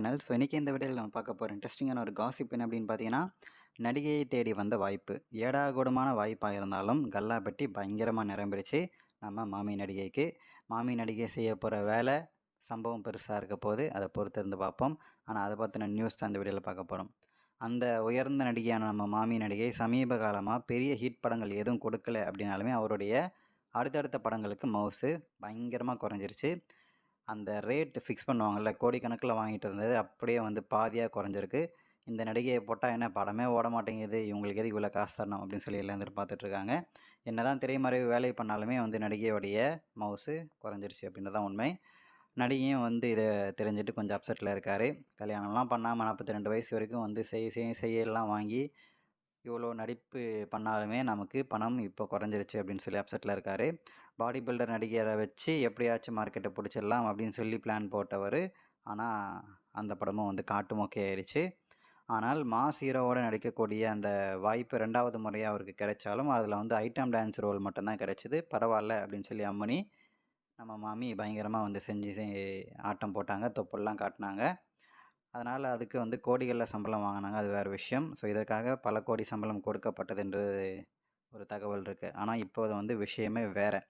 Channel so இன்றைக்கி இந்த வீடியோவில் நம்ம பார்க்க போகிற இன்ட்ரெஸ்டிங்கான ஒரு காசிப் என்ன அப்படின்னு பார்த்தீங்கன்னா நடிகையை தேடி வந்த வாய்ப்பு. ஏடாகூடமான வாய்ப்பாக இருந்தாலும் கல்லா பெட்டி பயங்கரமாக நிரம்பிடுச்சு நம்ம மாமி நடிகைக்கு. மாமி நடிகை செய்ய போகிற வேலை சம்பவம் பெருசாக இருக்க போது அதை பொறுத்து இருந்து பார்ப்போம். ஆனால் அதை பற்றின நியூஸ் தான் இந்த வீடியோவில் பார்க்க போகிறோம் அந்த உயர்ந்த நடிகையான நம்ம மாமி நடிகை சமீப காலமாக பெரிய ஹிட் படங்கள் எதுவும் கொடுக்கல அப்படின்னாலுமே அவருடைய அடுத்தடுத்த படங்களுக்கு மவுஸு பயங்கரமாக குறைஞ்சிருச்சு. அந்த ரேட் ஃபிக்ஸ் பண்ணுவாங்கள்ல கோடிக்கணக்கில் வாங்கிட்டு இருந்தது அப்படியே வந்து பாதியாக குறைஞ்சிருக்கு. இந்த நடிகையை போட்டால் என்ன படமே ஓட மாட்டேங்குது இவங்களுக்கு எதுக்கு இவ்வளோ காசு தரணும் அப்படின்னு சொல்லி எல்லாம் எதிர்பார்த்துட்ருக்காங்க என்ன தான் திரைமறைவு வேலை பண்ணாலுமே வந்து நடிகையோடைய மவுஸு குறைஞ்சிருச்சு அப்படின்றது தான் உண்மை. நடிகையும் வந்து இதை தெரிஞ்சுட்டு கொஞ்சம் அப்செட்டில் இருக்கார். கல்யாணம்லாம் பண்ணாமல் நாற்பத்தி ரெண்டு வயசு வரைக்கும் வந்து செய் செய் செய்யலாம் வாங்கி இவ்வளோ நடிப்பு பண்ணாலுமே நமக்கு பணம் இப்போ குறைஞ்சிருச்சு அப்படின்னு சொல்லி அப்செட்டில் இருக்கார். பாடி பில்டர் நடிகரை வச்சு எப்படியாச்சும் மார்க்கெட்டை பிடிச்சிடலாம் அப்படின்னு சொல்லி பிளான் போட்டவர். ஆனால் அந்த படமும் வந்து காட்டு மொக்கே ஆயிடுச்சு. ஆனால் மாஸ் ஹீரோவோடு நடிக்கக்கூடிய அந்த வாய்ப்பு ரெண்டாவது முறையாக அவருக்கு கிடைச்சாலும் அதில் வந்து ஐட்டம் டான்ஸ் ரோல் மட்டும்தான் கிடைச்சிது. பரவாயில்ல அப்படின்னு சொல்லி அம்மனி நம்ம மாமி பயங்கரமாக வந்து செஞ்சு ஆட்டம் போட்டாங்க. தொப்புலாம் காட்டினாங்க. அதனால் அதுக்கு வந்து கோடிகளில் சம்பளம் வாங்கினாங்க. அது வேறு விஷயம். ஸோ இதற்காக பல கோடி சம்பளம் கொடுக்கப்பட்டது என்று ஒரு தகவல் இருக்குது ஆனால் இப்போது வந்து விஷயமே வேறு.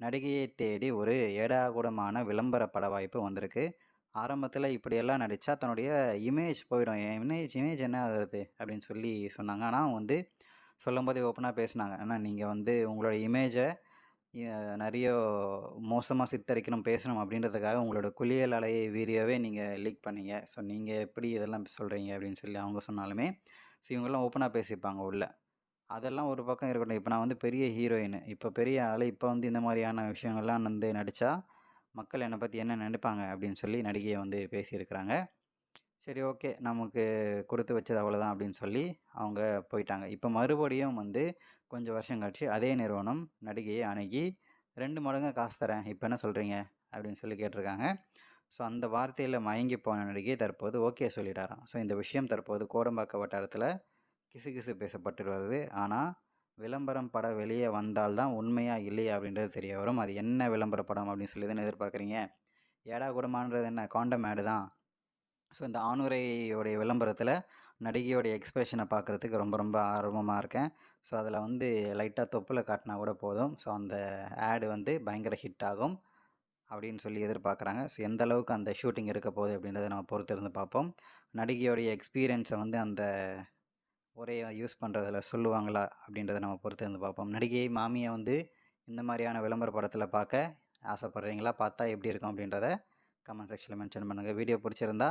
நடிகையை தேடி ஒரு ஏடாகூடமான விளம்பர பட வாய்ப்பு வந்திருக்கு. ஆரம்பத்தில் இப்படியெல்லாம் நடித்தா தன்னுடைய இமேஜ் போயிடும். என் இமேஜ் இமேஜ் என்ன ஆகுறது? அப்படின்னு சொல்லி சொன்னாங்க. ஆனால் வந்து சொல்லும்போதே ஓப்பனாக பேசினாங்க. ஆனால் நீங்கள் வந்து உங்களோட இமேஜை நிறைய மோசமாக சித்தரிக்கணும் பேசணும் அப்படின்றதுக்காக உங்களோட குளியல் அலை வீடியோவே நீங்கள் லீக் பண்ணீங்க. ஸோ நீங்கள் எப்படி இதெல்லாம் சொல்கிறீங்க அப்படின்னு சொல்லி அவங்க சொன்னாலுமே ஸோ இவங்கெல்லாம் ஓப்பனாக பேசிப்பாங்க உள்ள. அதெல்லாம் ஒரு பக்கம் இருக்கட்டும். இப்போ நான் வந்து பெரிய ஹீரோயின் இப்போ பெரிய ஆள் இப்போ வந்து இந்த மாதிரியான விஷயங்கள்லாம் வந்து நடித்தா மக்கள் என்னை பற்றி என்ன நினைப்பாங்க அப்படின்னு சொல்லி நடிகையை வந்து பேசியிருக்கிறாங்க. சரி ஓகே. நமக்கு கொடுத்து வச்சது அவ்வளோதான் அப்படின்னு சொல்லி அவங்க போயிட்டாங்க. இப்போ மறுபடியும் வந்து கொஞ்சம் வருஷம் கழிச்சு அதே நிறுவனம் நடிகையை அணுகி ரெண்டு மடங்கு காசு தரேன். இப்போ என்ன சொல்கிறீங்க அப்படின்னு சொல்லி கேட்டிருக்காங்க. ஸோ அந்த வார்த்தையில் மயங்கி போன நடிகை தற்போது ஓகே சொல்லிட்டாராம். ஸோ இந்த விஷயம் தற்போது கோடம்பாக்க வட்டாரத்தில் கிசு கிசு பேசப்பட்டு வருது. ஆனால் விளம்பரம் படம் வெளியே வந்தால்தான் உண்மையாக இல்லையா அப்படின்றது தெரிய வரும். அது என்ன விளம்பர படம் அப்படின்னு சொல்லி தானே எதிர்பார்க்குறீங்க? ஏடா கூடமானது என்ன? காண்டம் ஆடு தான் ஸோ இந்த ஆணுரையோடைய விளம்பரத்தில் நடிகையோடைய எக்ஸ்பிரஷனை பார்க்குறதுக்கு ரொம்ப ரொம்ப ஆர்வமாக இருக்கேன். ஸோ அதில் வந்து லைட்டாக தொப்பில் காட்டினா கூட போதும். ஸோ அந்த ஆடு வந்து பயங்கர ஹிட் ஆகும் அப்படின்னு சொல்லி எதிர்பார்க்குறாங்க ஸோ எந்த அளவுக்கு அந்த ஷூட்டிங் இருக்க போகுது அப்படின்றத நம்ம பொறுத்து இருந்து பார்ப்போம். நடிகையோடைய எக்ஸ்பீரியன்ஸை வந்து அந்த ஒரே யூஸ் பண்ணுறதுல சொல்லுவாங்களா அப்படின்றத நம்ம பொறுத்திருந்து பார்ப்போம். நடிகை மாமியை வந்து இந்த மாதிரியான விளம்பர படத்தில் பார்க்க ஆசைப்பட்றீங்களா? பார்த்தா எப்படி இருக்கும் அப்படின்றத கமெண்ட் செக்ஷனில் மென்ஷன் பண்ணுங்கள் வீடியோ பிடிச்சிருந்தா